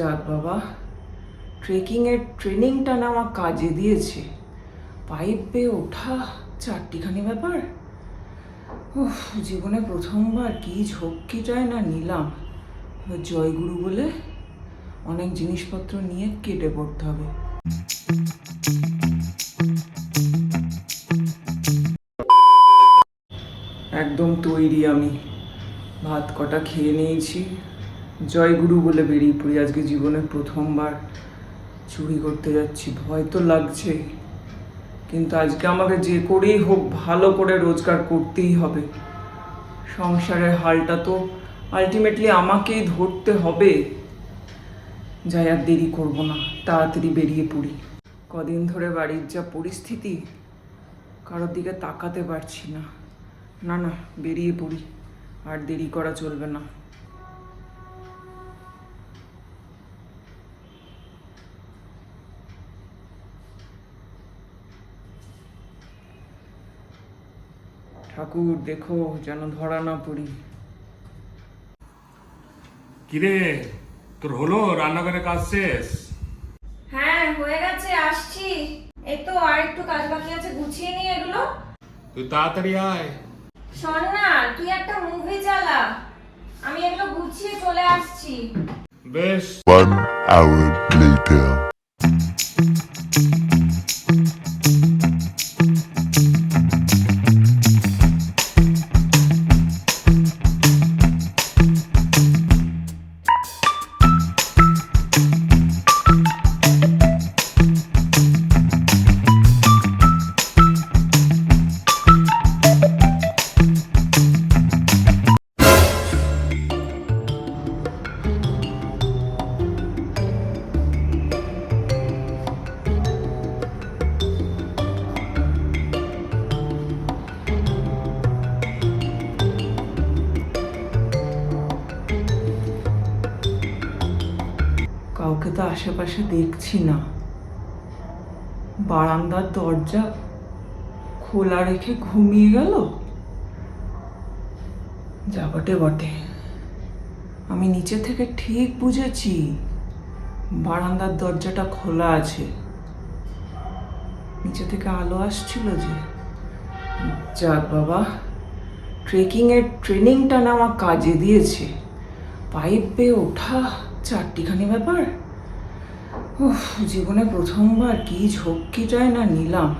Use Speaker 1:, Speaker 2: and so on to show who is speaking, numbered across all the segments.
Speaker 1: যাক বাবা। ট্রেকিংয়ের ট্রেনিংটা না আমার কাজে দিয়েছে। পাইপ বেয়ে ওঠা চারটিখানি ব্যাপার। উফ, জীবনে প্রথমবার কি ঝক্কিটাই না নিলাম। জয়গুরু বলে অনেক জিনিসপত্র নিয়ে কেটে পড়তে হবে। একদম তৈরি আমি। ভাত কটা খেয়ে নিয়েছি। জয়গুরু বলে বেরিয়ে পড়ি। আজকে জীবনে প্রথমবার চুরি করতে যাচ্ছি। ভয় তো লাগছে, কিন্তু আজকে আমাকে যে করেই হোক ভালো করে রোজগার করতেই হবে। সংসারের হালটা তো আলটিমেটলি আমাকেই ধরতে হবে। যাই, আর দেরি করব না, তাড়াতাড়ি বেরিয়ে পড়ি। কদিন ধরে বাড়ির যা পরিস্থিতি, কারোর দিকে তাকাতে পারছি না। না না, বেরিয়ে পড়ি, আর দেরি করা চলবে না। ঠাকুর দেখো যেন ধরা না পড়ি।
Speaker 2: কিরে তোর হলো? রান্নাঘরে কাজ শেষ?
Speaker 3: হ্যাঁ হয়ে গেছে আসছি। এই তো আর একটু কাজ বাকি আছে গুছিয়ে নিয়ে এগুলো।
Speaker 2: তুই তাড়াতাড়ি আয়।
Speaker 3: শোন না তুই একটা মুভি চালা। আমি এগুলো গুছিয়ে চলে আসছি।
Speaker 2: বেশ।
Speaker 4: One hour later.
Speaker 1: আশেপাশে দেখছি না। বারান্দার দরজা খোলা রেখে ঘুমিয়ে গেল? যা বটে। বটে আমি নিচে থেকে ঠিক বুঝেছি, বারান্দার দরজাটা খোলা আছে। নিচে থেকে আলো আসছিল যে। যাক বাবা, ট্রেকিংয়ের ট্রেনিংটা না আমার কাজে দিয়েছে। পাইপ বেয়ে ওঠা চারটিখানি ব্যাপার। উফ জীবনে প্রথমবার কি ঝক্কিটাই না নিলাম।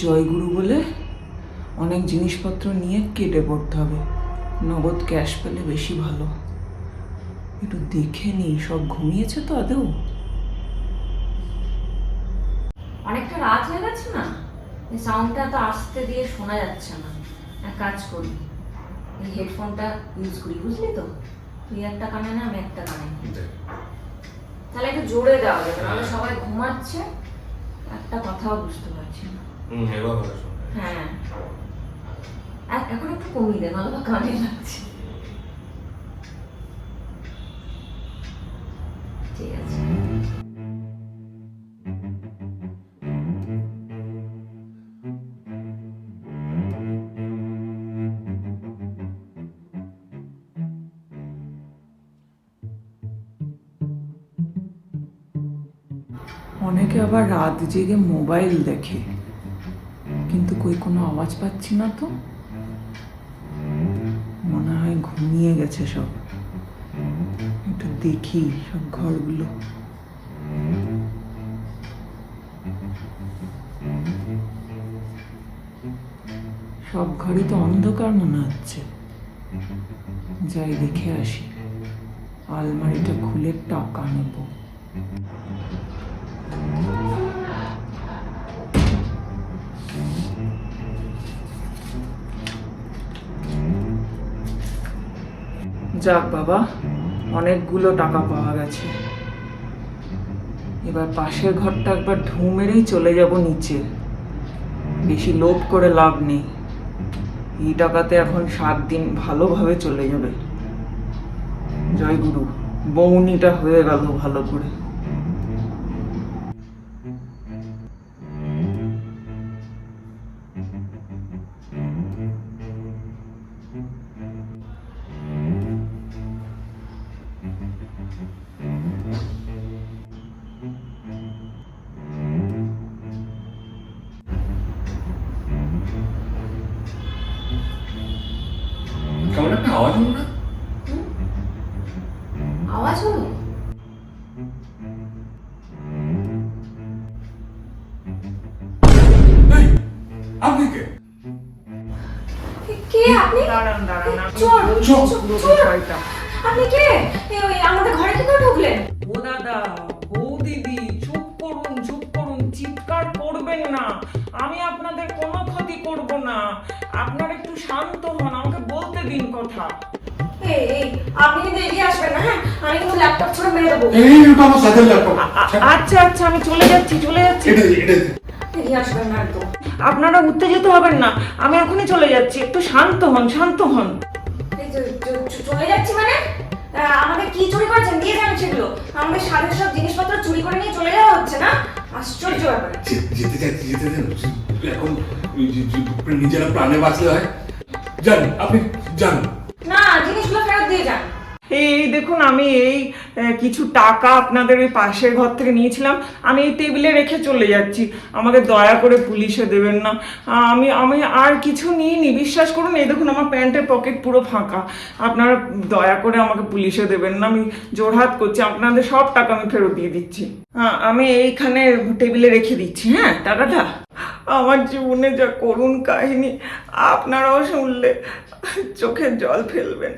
Speaker 1: জয়গুরু বলে অনেক জিনিসপত্র নিয়ে কেটে পড়তে হবে নগদ ক্যাশ পেলে বেশি ভালো। একটু দেখে নিই সব ঘুমিয়েছে তো আদৌ?
Speaker 3: অনেকটা রাত হয়ে গেছে না? এই সাউন্ডটা তো আসতে দিয়ে শোনা যাচ্ছে না। এক কাজ করি এই হেডফোনটা ইউজ করি বুঝলি তো? তুই একটা কানে না আমি একটা কানে। তাহলে একটু জোরে দেওয়া যাবে নাহলে সবাই ঘুমাচ্ছে একটা কথাও বুঝতে পারছি না। হ্যাঁ। এখন একটু কমিয়ে দে নাহলে বা কানে লাগছে।
Speaker 1: অনেকে আবার রাত জেগে মোবাইল দেখে। কিন্তু কই কোনো আওয়াজ পাচ্ছি না তো? মনে হয় ঘুমিয়ে গেছে সব। একটু দেখি সব ঘরগুলো। সব ঘরই তো অন্ধকার মনে হচ্ছে। যাই দেখে আসি। আলমারিটা খুলে টাকা নেব। যাক বাবা, অনেকগুলো টাকা পাওয়া গেছে। এবার পাশের ঘরটা একবার ঢু মেরেই চলে যাব নিচে। বেশি লোভ করে লাভ নেই। এই টাকাতে এখন সাত দিন ভালোভাবে চলে যাবে। জয় গুরু বৌনিটা হয়ে গেল ভালো করে।
Speaker 2: আওয়াজ হলো না
Speaker 3: আওয়াজ হলো
Speaker 2: আপনি কে
Speaker 3: কে আপনি
Speaker 1: দাঁড়ান দাঁড়ান আমি
Speaker 3: চোর, চোর, চোর। আপনি কে ওই আমাদের ঘরে কি করে ঢুকলেন
Speaker 1: ও দাদা ও দিদি চুপ করুন চুপ করুন চিৎকার করবেন না আমি আপনাদের কোনো ক্ষতি করব না আপনারা একটু শান্ত হন দিন কথা?
Speaker 3: এই এই আপনি কিন্তু এগিয়ে আসবেন না হ্যাঁ? আমি কিন্তু ল্যাপটপ ছুড়ে মেরে দেবো।
Speaker 2: এই এটা আমার সাথে ল্যাপটপ
Speaker 1: আচ্ছা আচ্ছা আমি চলে যাচ্ছি চলে যাচ্ছি।
Speaker 2: এটা এটা
Speaker 3: এগিয়ে আসবেন না একদম।
Speaker 1: আপনারা উত্তেজিত হবেন না আমি এখনই চলে যাচ্ছি একটু শান্ত হন শান্ত হন।
Speaker 3: চলে যাচ্ছি মানে? আমাদের কি চুরি করেছেন? দিয়ে যান সেগুলো। আমাদের সাথে সব জিনিসপত্র চুরি করে নিয়ে চলে যাওয়া হচ্ছে না? আশ্চর্য ব্যাপার।
Speaker 2: যেতে চাইছি যেতে দেন এখন নিজেরা প্রাণে বাঁচলে হয় যান আপনি যান।
Speaker 3: না জিনিসগুলো ফেরত দিয়ে যান।
Speaker 1: এই দেখুন আমি এই কিছু টাকা আপনাদের ওই পাশের ঘর থেকে নিয়েছিলাম। আমি এই টেবিলে রেখে চলে যাচ্ছি। আমাকে দয়া করে পুলিশে দেবেন না। আমি আমি আর কিছু নিইনি বিশ্বাস করুন এই দেখুন আমার প্যান্টের পকেট পুরো ফাঁকা। আপনারা দয়া করে আমাকে পুলিশে দেবেন না আমি জোরহাত করছি। আপনাদের সব টাকা আমি ফেরত দিয়ে দিচ্ছি। হ্যাঁ আমি এইখানে টেবিলে রেখে দিচ্ছি হ্যাঁ টাকাটা? আমার জীবনে যা করুণ কাহিনী আপনারাও শুনলে চোখের জল ফেলবেন।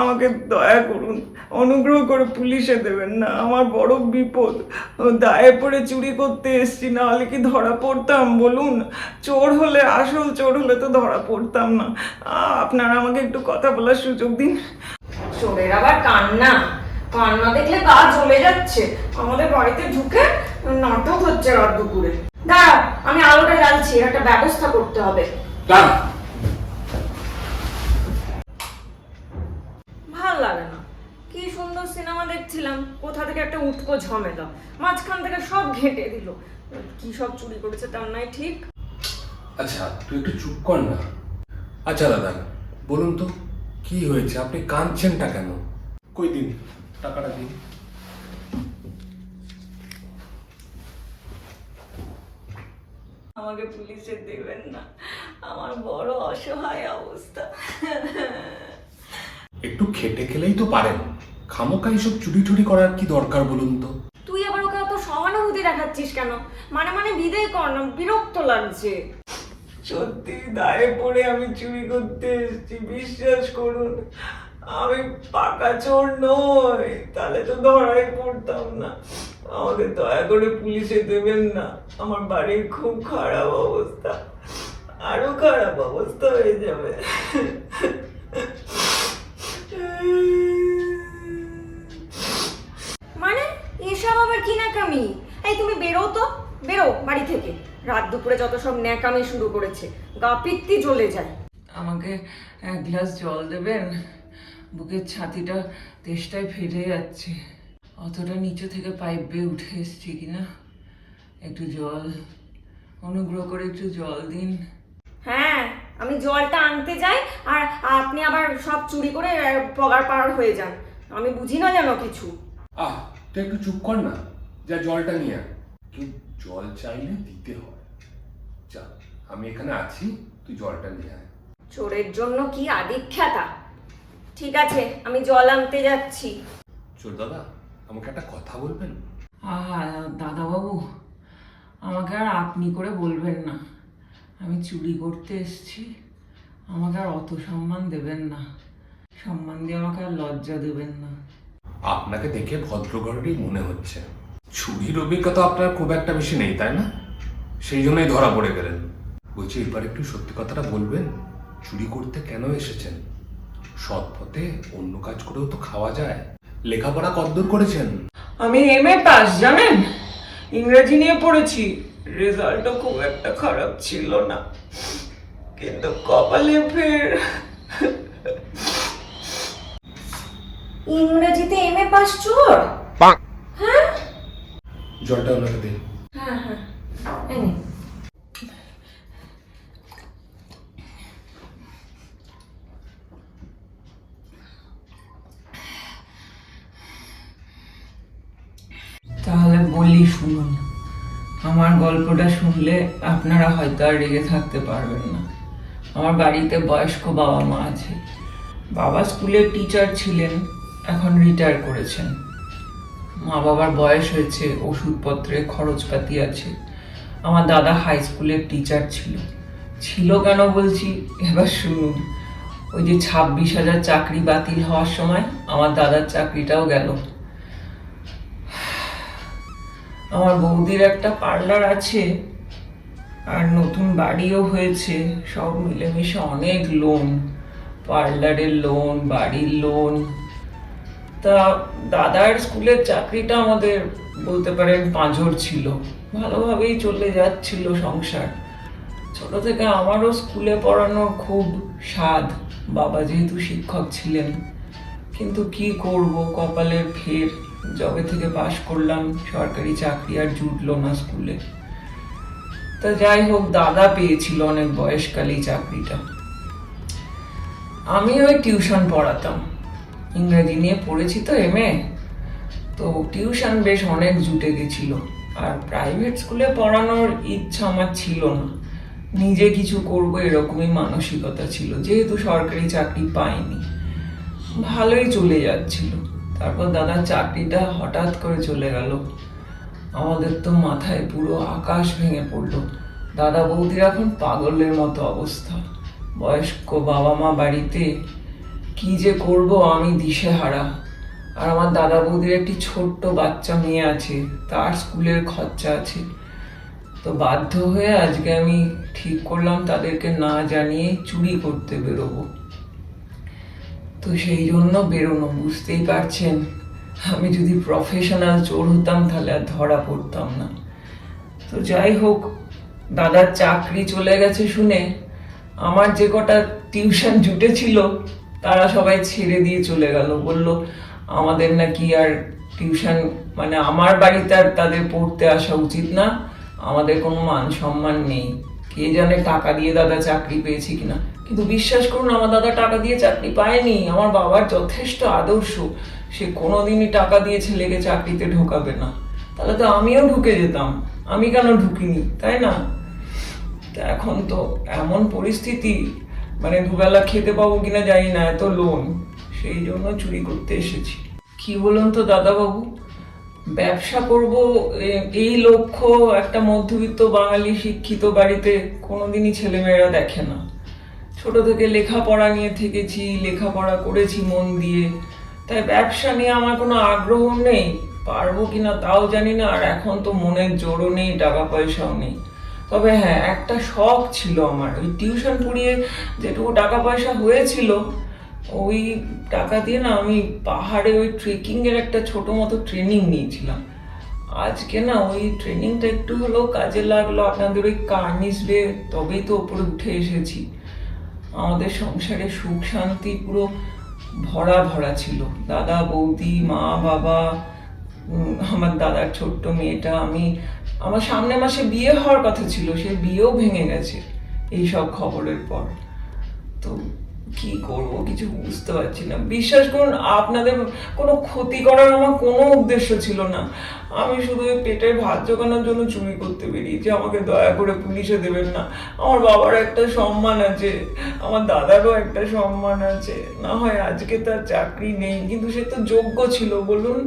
Speaker 1: আমাকে দয়া করুন, অনুগ্রহ করে পুলিশে দেবেন না। আমার বড় বিপদ। দায়ে পড়ে চুরি করতে এসছি না হলে কি ধরা পড়তাম? বলুন, চোর হলে, আসল চোর হলে তো ধরা পড়তাম না। আপনারা আমাকে একটু কথা বলার সুযোগ দিন।
Speaker 3: চোরের আবার কান্না। কান্না দেখলে গা জ্বলে যাচ্ছে। আমাদের বাড়িতে ঢুকে নাটক হচ্ছে রাত দুপুরে। দাঁড়াও আমি আলোটা জ্বালছি একটা ব্যবস্থা করতে হবে। ভালো লাগে না। কি সুন্দর সিনেমা দেখছিলাম কোথা থেকে একটা উটকো ঝমেলা মাঝখান থেকে সব ঘেঁটে দিল। কি সব চুরি করেছে তার নাই ঠিক?
Speaker 2: আচ্ছা তুই একটু চুপ কর না। আচ্ছা দাদা বলুন তো কি হয়েছে? আপনি কাঁদছেনটা কেন? কই দিন? টাকাটা দিন।
Speaker 1: আমাকে পুলিশে দেবেন না। আমার বড় অসহায় অবস্থা।
Speaker 2: একটু খেটে খেলেই তো পারেন। খামোকা এইসব চুরি টুরি করার কি দরকার বলুন তো?
Speaker 3: তুই আবার ওকে অত সহানুভূতি দেখাচ্ছিস কেন? মানে মানে বিদায় কর না বিরক্ত লাগছে।
Speaker 1: সত্যি দায়ে পড়ে আমি চুরি করতে এসেছি বিশ্বাস করুন। আমি পাকা চোর নই তাহলে তো ধরাই পড়তাম না। আমাকে দয়া করে পুলিশে দেবেন না আমার বাড়ির খুব খারাপ অবস্থা। আরও খারাপ অবস্থা হয়ে যাবে।
Speaker 3: মানে এসব আবার কি ন্যাকামি? এই তুমি বেরো তো বেরো বাড়ি থেকে। রাত দুপুরে যত সব ন্যাকামি শুরু করেছে গা পিত্তি জ্বলে যায়।
Speaker 1: আমাকে এক গ্লাস জল দেবেন? বুকের ছাতিটা তেষ্টায় ফেটে যাচ্ছে। অতটা নিচে থেকে পাইপ বেয়ে উঠে এসছি কিনা? একটু জল অনুগ্রহ করে একটু জল দিন।
Speaker 3: হ্যাঁ আমি জলটা আনতে যাই আর আপনি আবার সব চুরি করে পগার পাড়ার হয়ে যান। আমি বুঝি না যেন কিছু।
Speaker 2: আহ তুই একটু চুপ কর না। যা জলটা নিয়ে কেউ জল চাইলে দিতে হয়। যা আমি এখানে আছি তুই জলটা নিয়ে আয়।
Speaker 3: চোরের জন্য কি আদিখ্যাতা? ঠিক আছে আমি জল আনতে যাচ্ছি।
Speaker 2: চোর দাদা আমাকে একটা কথা বলবেন?
Speaker 1: আহা দাদাবাবু আমাকে আর আপনি করে বলবেন না। আমি চুরি করতে এসেছি আমাকে আর অত সম্মান দেবেন না। সম্মান দিয়ে আমাকে আর লজ্জা দেবেন না।
Speaker 2: আপনাকে দেখে ভদ্রঘরেরই মনে হচ্ছে। চুরির অভিজ্ঞতা আপনার খুব একটা বেশি নেই তাই না? সেই জন্যই ধরা পড়ে গেলেন। বলছি এবার একটু সত্যি কথাটা বলবেন? চুরি করতে কেন এসেছেন? সৎ পথে অন্য কাজ করেও তো খাওয়া যায়। লেখাপড়া কদ্দূর করেছেন?
Speaker 1: আমি এম এ পাস জানেন? ইংরেজি নিয়ে পড়েছি। রেজাল্টও খুব একটা খারাপ ছিল না। কিন্তু কপালে ফের।
Speaker 3: ইংরেজিতে এম এ পাস চোর? হ্যাঁ?
Speaker 2: জলটা ওনাকে দিন
Speaker 3: হ্যাঁ হ্যাঁ। এই নিন।
Speaker 1: তাহলে বলি শুনুন আমার গল্পটা শুনলে আপনারা হয়তো আর রেগে থাকতে পারবেন না। আমার বাড়িতে বয়স্ক বাবা মা আছে। বাবা স্কুলের টিচার ছিলেন, এখন রিটায়ার করেছেন। মা বাবার বয়স হয়েছে, ওষুধপত্রে খরচপাতি আছে। আমার দাদা হাই স্কুলের টিচার ছিল। ছিল কেন বলছি? এবার শুনুন। ওই যে ছাব্বিশ হাজার চাকরি বাতিল হওয়ার সময় আমার দাদার চাকরিটাও গেল। আমার বৌদির একটা পার্লার আছে আর নতুন বাড়িও হয়েছে। সব মিলেমিশে অনেক লোন পার্লারের লোন বাড়ির লোন তা দাদার স্কুলের চাকরিটা আমাদের বলতে পারেন পাঁজর ছিল। ভালোভাবেই চলে যাচ্ছিল সংসার। ছোট থেকে আমারও স্কুলে পড়ানোর খুব স্বাদ। বাবা যেহেতু শিক্ষক ছিলেন, কিন্তু কি করব, কপালের ফের জবে থেকে পাশ করলাম, সরকারি চাকরি আর জুটলো না স্কুলে তা যাই হোক, দাদা পেয়েছিল অনেক বয়সকালেই চাকরিটা। আমি ওই টিউশন পড়াতাম। ইংরেজি নিয়ে পড়েছি তো এমএ তো টিউশন বেশ অনেক জুটে গেছিল। আর প্রাইভেট স্কুলে পড়ানোর ইচ্ছা আমার ছিল না। নিজে কিছু করব এরকমই মানসিকতা ছিল। যেহেতু সরকারি চাকরি পাইনি, ভালোই চলে যাচ্ছিল। তারপর দাদার চাকরিটা হঠাৎ করে চলে গেল। আমাদের তো মাথায় পুরো আকাশ ভেঙে পড়ল। দাদা বৌদির এখন পাগলের মতো অবস্থা। বয়স্ক বাবা মা বাড়িতে কি যে করব আমি দিশেহারা। আর আমার দাদা বৌদির একটি ছোট্ট বাচ্চা মেয়ে আছে, তার স্কুলের খরচা আছে। তো বাধ্য হয়ে আজকে আমি ঠিক করলাম তাদেরকে না জানিয়ে চুরি করতে বেরোবো। তো সেই জন্য বেরোনো, বুঝতেই পারছেন? আমি যদি প্রফেশনাল চোর হতাম, তাহলে আর ধরা পড়তাম না। তো যাই হোক, দাদার চাকরি চলে গেছে শুনে আমার যে কটা টিউশন জুটেছিল তারা সবাই ছেড়ে দিয়ে চলে গেল। বলল, আমাদের নাকি আর টিউশন মানে আমার বাড়িতে আর তাদের পড়তে আসা উচিত না। আমাদের কোনো মান সম্মান নেই। কে জানে টাকা দিয়ে দাদা চাকরি পেয়েছি কিনা? কিন্তু বিশ্বাস করুন, আমার দাদা টাকা দিয়ে চাকরি পায়নি, আমার বাবার যথেষ্ট আদর্শ। সে কোনোদিনই টাকা দিয়ে ছেলেকে চাকরিতে ঢোকাবে না। তাহলে তো আমিও ঢুকে যেতাম। আমি কেন ঢুকিনি, তাই না? এখন তো এমন পরিস্থিতি মানে দুবেলা খেতে পাবো কিনা জানি না, এত লোন। সেই জন্য চুরি করতে এসেছি। কি বলুন তো দাদাবাবু? ব্যবসা করব এই লক্ষ্য একটা মধ্যবিত্ত বাঙালি শিক্ষিত বাড়িতে কোনোদিনই ছেলেমেয়েরা দেখে না। ছোট থেকে লেখাপড়া নিয়ে থেকেছি, লেখাপড়া করেছি মন দিয়ে। তাই ব্যবসা নিয়ে আমার কোনো আগ্রহ নেই। পারব কিনা তাও জানি না, আর এখন তো মনের জোরও নেই, টাকা পয়সাও নেই। তবে হ্যাঁ একটা শখ ছিল আমার। ওই টিউশন পড়িয়ে যেটুকু টাকা পয়সা হয়েছিল, ওই টাকা দিয়ে না আমি পাহাড়ে ওই ট্রেকিং এর একটা ছোট মতো ট্রেনিং নিয়েছিলাম। আজকে না ওই ট্রেনিংটা একটু হলেও কাজে লাগল। আপনাদের ওই কার্নিস বে তবেই তো ওপরে উঠে এসেছি। আমাদের সংসারে সুখ, শান্তি পুরো ভরা ভরা ছিল। দাদা, বৌদি, মা, বাবা আমার দাদার ছোট্ট মেয়েটা, আমি, আমার সামনে মাসে বিয়ে হওয়ার কথা ছিল, সে বিয়েও ভেঙে গেছে এইসব খবরের পর। কি করব কিছু বুঝতে পারছি না। বিশ্বাস করুন, আপনাদের কোনো ক্ষতি করার আমার কোনো উদ্দেশ্য ছিল না। আমি শুধু পেটের ভাত জোগানোর জন্য চুরি করতে বেরিয়েছি। আমাকে দয়া করে পুলিশে দেবেন না। আমার বাবার একটা সম্মান আছে, আমার দাদারও একটা সম্মান আছে। না হয় আজকে তার চাকরি নেই, কিন্তু সে তো যোগ্য ছিল, বলুন।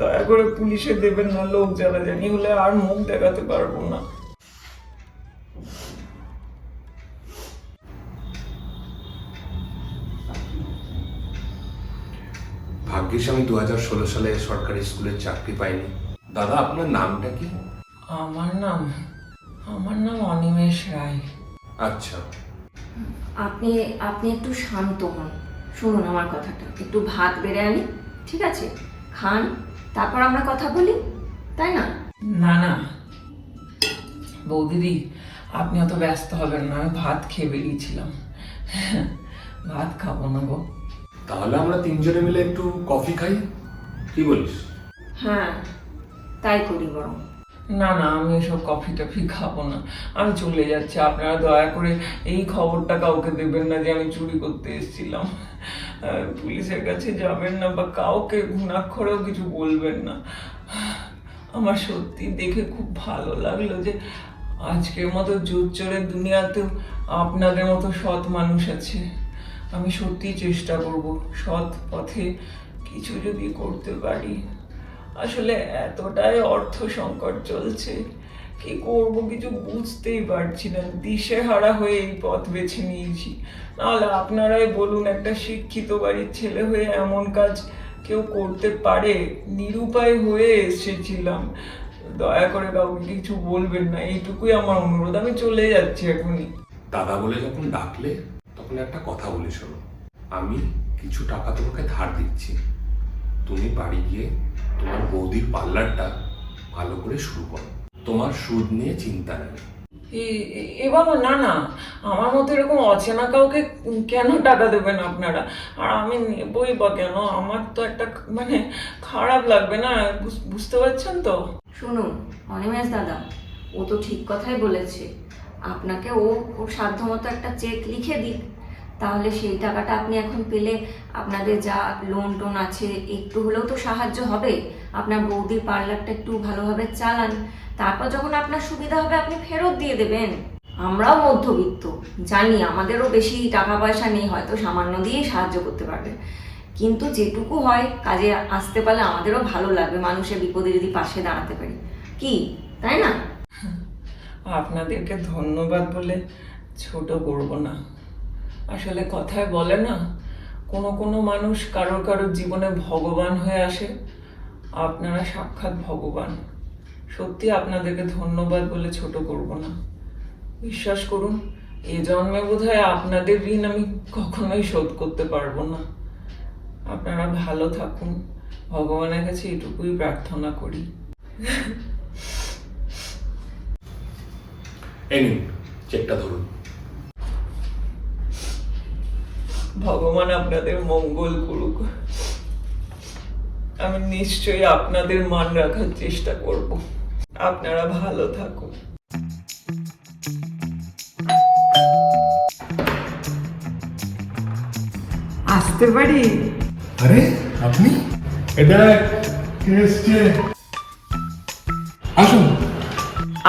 Speaker 1: দয়া করে পুলিশে দেবেন না, লোক যারা জানি হলে আর মুখ দেখাতে পারব না।
Speaker 2: ভাগ্যিস আমি দু হাজার ষোলো সালে সরকারি স্কুলের চাকরি পাইনি। দাদা আপনার নামটা কি?
Speaker 1: আমার নাম আমার নাম অনিমেষ রায়।
Speaker 2: আচ্ছা।
Speaker 3: আপনি আপনি একটু শান্ত হন। শুনুন আমার কথাটা। একটু ভাত বেড়ে আনি ঠিক আছে? খান তারপর আমরা কথা বলি তাই না?
Speaker 1: না না। বৌদিদি আপনি অত ব্যস্ত হবেন না আমি ভাত খেয়ে বেরিয়েছিলাম। ভাত খাব না গো।
Speaker 2: তাহলে আমরা তিনজনে মিলে একটু কফি খাই? কি বলিস?
Speaker 3: হ্যাঁ তাই করি বরং।
Speaker 1: না না আমি এসব কফি টফি খাব না। আমি চলে যাচ্ছি আপনারা দয়া করে এই খবরটা কাউকে দেবেন না যে আমি চুরি করতে এসেছিলাম। পুলিশের কাছে যাবেন না বা কাউকে ঘুণাক্ষরেও কিছু বলবেন না। আমার সত্যি দেখে খুব ভালো লাগল যে আজকের মতো জোর চোরের দুনিয়াতেও আপনাদের মতো সৎ মানুষ আছে। আমি সত্যি চেষ্টা করব সৎ পথে কিছু যদি করতে পারি। আসলে এতটাই অর্থ সংকট চলছে, কি করব কিছু বুঝতেই পারছি না। দিশেহারা হয়ে এই পথ বেছে নিয়েছি। নাহলে আপনারাই বলুন, একটা শিক্ষিত বাড়ির ছেলে হয়ে এমন কাজ কেউ করতে পারে? নিরুপায় হয়ে এসেছিলাম। দয়া করে কাউকে কিছু বলবেন না, এইটুকুই আমার অনুরোধ। আমি চলে যাচ্ছি এখনই।
Speaker 2: দাদা বলে যখন ডাকলে তখন একটা কথা বলে শোনো। আমি কিছু টাকা তোমাকে ধার দিচ্ছি। তুমি বাড়ি গিয়ে তোমার বৌদির পার্লারটা ভালো করে শুরু করো। তোমার সুদ নিয়ে চিন্তা নেই।
Speaker 1: এ- বাবা না না। আমার মতো এরকম অচেনা কাউকে কেন টাকা দেবেন আপনারা? আর আমি নেবই বা কেন? আমার তো একটা মানে খারাপ লাগবে না বুঝ- বুঝতে পারছেন তো?
Speaker 3: শুনুন অনিমেষ দাদা ও তো ঠিক কথাই বলেছে। আপনাকে ও ওর সাধ্যমতো একটা চেক লিখে দিক। তাহলে সেই টাকাটা আপনি এখন পেলে আপনাদের যা লোন টোন আছে, একটু হলেও তো সাহায্য হবে। আপনার বৌদির পার্লারটা একটু ভালোভাবে চালান। তারপর যখন আপনার সুবিধা হবে, আপনি ফেরত দিয়ে দেবেন। আমরাও মধ্যবিত্ত, জানি আমাদেরও বেশি টাকা পয়সা নেই, হয়তো সামান্য দিয়েই সাহায্য করতে পারবে। কিন্তু যেটুকু হয়, কাজে আসতে পারলে আমাদেরও ভালো লাগবে, মানুষের বিপদে যদি পাশে দাঁড়াতে পারি। কি? তাই না?
Speaker 1: আপনাদেরকে ধন্যবাদ বলে ছোট করব না। আসলে কথায় বলে না, কোনো কোনো মানুষ কারোর কারোর জীবনে ভগবান হয়ে আসে, আপনারা সাক্ষাৎ ভগবান। সত্যি আপনাদেরকে ধন্যবাদ বলে ছোট করব না। বিশ্বাস করুন, এ জন্মে বোধহয় আপনাদের ঋণ আমি কখনোই শোধ করতে পারব না। আপনারা ভালো থাকুন, ভগবানের কাছে এটুকুই প্রার্থনা করি।
Speaker 2: এই নিন চেকটা ধরুন।
Speaker 1: ভগবান আপনাদের মঙ্গল করুক। আমি নিশ্চয়ই আপনাদের মান রাখার চেষ্টা করব। আপনারা ভালো থাকুন। আসতে পারি?
Speaker 5: আরে আপনি? এটা কে এসছে?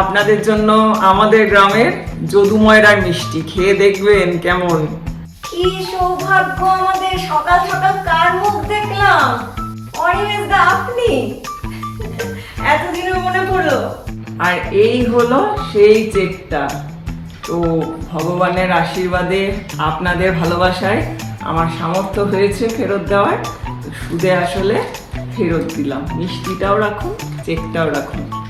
Speaker 1: আপনাদের জন্য আমাদের গ্রামের যদুময়রার মিষ্টি। খেয়ে দেখবেন কেমন।
Speaker 3: কি সৌভাগ্য আমাদের সকাল সকাল কার মুখ দেখলাম। দা আপনি? এতদিনে মনে পড়ল।
Speaker 1: আর এই হলো সেই চেকটা তো ভগবানের আশীর্বাদে আপনাদের ভালোবাসায় আমার সামর্থ্য হয়েছে ফেরত দেওয়ার। সুদে আসলে ফেরত দিলাম। মিষ্টিটাও রাখুন চেকটাও রাখুন।